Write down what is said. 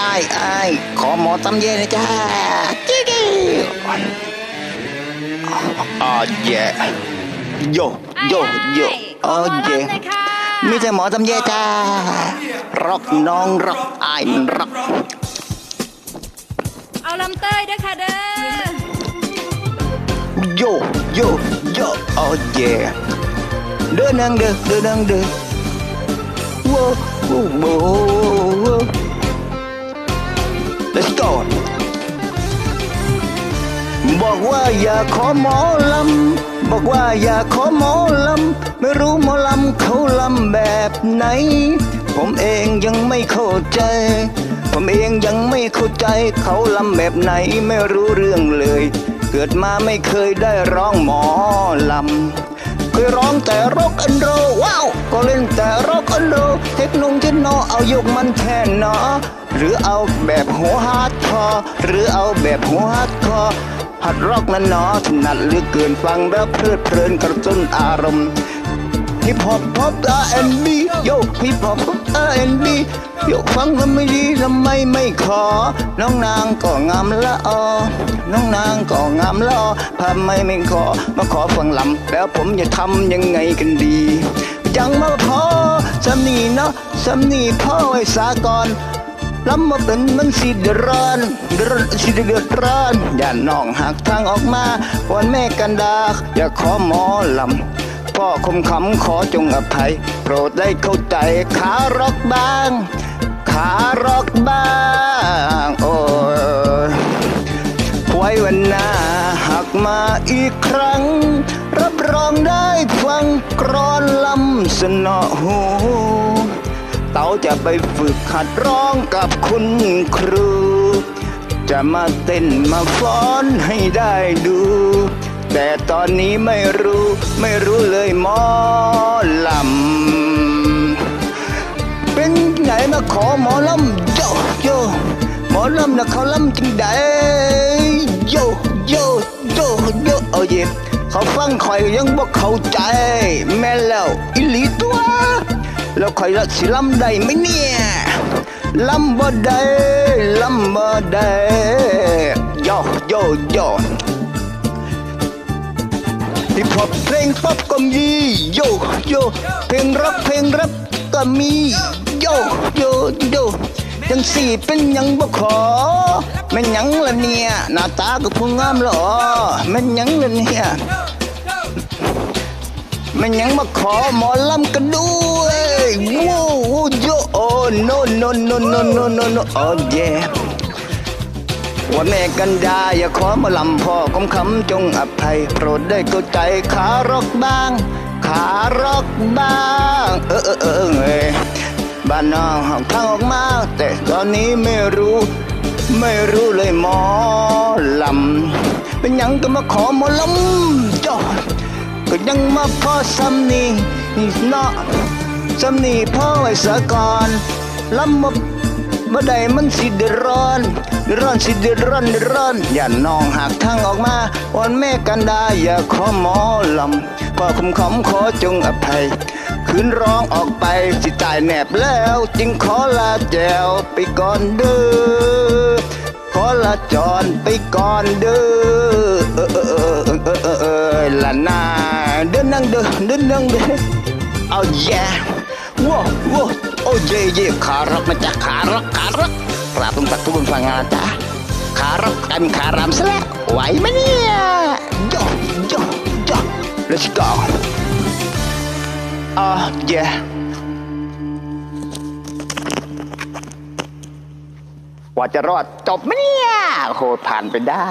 อายอายขอหมอตำเย็นนะจ้าจิ๊กกี้อ๋อเย่โยโยโยอ๋อเย่มีแต่หมอตำเย็นจ้าร็อกน้องร็อกอายร็อกเอาลำเต้ยด้วยค่ะเด้อโยโยโยอ๋อเย่เดินนังเด้อเดินนังเด้อโว้โว้โว้ Let's go บอกว่าอย่าขอหมอลำ บอกว่าอย่าขอหมอลำ ไม่รู้หมอลำเขาลำแบบไหน ผมเองยังไม่เข้าใจ ผมเองยังไม่เข้าใจเขาลำแบบไหนไม่รู้เรื่องเลย เกิดมาไม่เคยได้ร้องหมอลำ เคยร้องแต่ร็อกอันโรว้าวก็เล่นแต่ร็อกอันโรเทคโนงเทคโนเอายกมันแทนเนาะหรือเอาแบบหัวฮาร์ดคอร์หรือเอาแบบหัวฮาร์ดคอร์หัดร็อกนั้นเนาะถนัดเหรือเกินฟังแล้วเพลิดเพลินกระตุ้นอารมณ์ ฮิปฮอปฮอป R&B โยฮิปฮอป R&B โยฟังแล้วไม่ดีทำไมไม่ขอ น้องนางก็งามละออน้องนางก็งามละออทำไมไม่ขอ มาขอฟังลำแล้วผมจะทำยังไงกันดียังมาพอสำนีเนาะสำนีพ่อไว้สากอนลำมาเป็นมันสิเดือดร้อนเดือดสิเดือดร้อนอย่าน้องหักทางออกมาวันแม่กันดาอย่าขอหมอลำ พ่อคมคำขอจงอภัย โปรดได้เข้าใจขารอกบ้าง ขารอกบ้าง โอ้ยไว้วันหน้าหักมาอีกครั้ง รับรองได้ฟังกรอนลำสนอหู เต๋าจะไปฝึกหัดร้องกับคุณครู จะมาเต้นมาฟ้อนให้ได้ดู แต่ตอนนี้ไม่รู้ไม่รู้เลยหมอลำ เป็นไงมาขอหมอลำโยโยหมอลำนะเขาลำจริงได้โยโยโยโยเอาเย็บเขาฟังคอยยังบ่เข้าใจ แม่แล้วอิลีตัว แล้วคอยละสิลำได้ไหมเนี่ยลำบ่ได้ลำบ่ได้โยโยโย อปเพลงป๊อปก็มีโยโยเพลงร็อกเพลงแรปก็มีโยโยโยจังสี่เป็นยังบ่ขอแม่นยังละเนี่ยหน้าตาก็ผู้งามหรอแม่นยังละเนี่ยแม่นยังมาขอหมอลำกันด้วยว้าวโยโอ้ no no no no no no no oh yeah วันแม่กันดาอย่าขอมาลำพ่อคมคำจงอภัย โปรดได้เข้าใจขารอกบ้าง ขารอกบ้าง เออเออเออเอยบ้านนอกห้องทางออกมา แต่ตอนนี้ไม่รู้ ไม่รู้เลยหมอลำ เป็นยังก็มาขอหมอลำจ้อก็ยังมาพ่อซ้ำนี่นี่เนาะซ้ำนี่พ่อไว้สะก่อนลำมา เมื่อใดมันสิเดือดร้อนเดือดร้อนสิเดือดร้อนเดือดร้อนอย่าน้องหักทางออกมาวันแม่กันดาอย่าขอหมอลำพ่อคำคำขอจงอภัยคืนร้องออกไปสิตายแนบแล้วจึงขอลาแจวไปก่อนเด้อขอลาจรไปก่อนเด้อเออเออเออเออเออละนาเดินนั่งเด้อเดินนั่งเด้อเอาแย่ ว้าวว้าวโอ้เย่เย่ขารักมาจากขารักขารักกราบตรงตักทุกคนฟังงานจ้าขารักกันขารามซะแล้วไหวไหมเนี่ยโยโยโย let's go อ่าเย่ว่าจะรอดจบไหมเนี่ยโหผ่านไปได้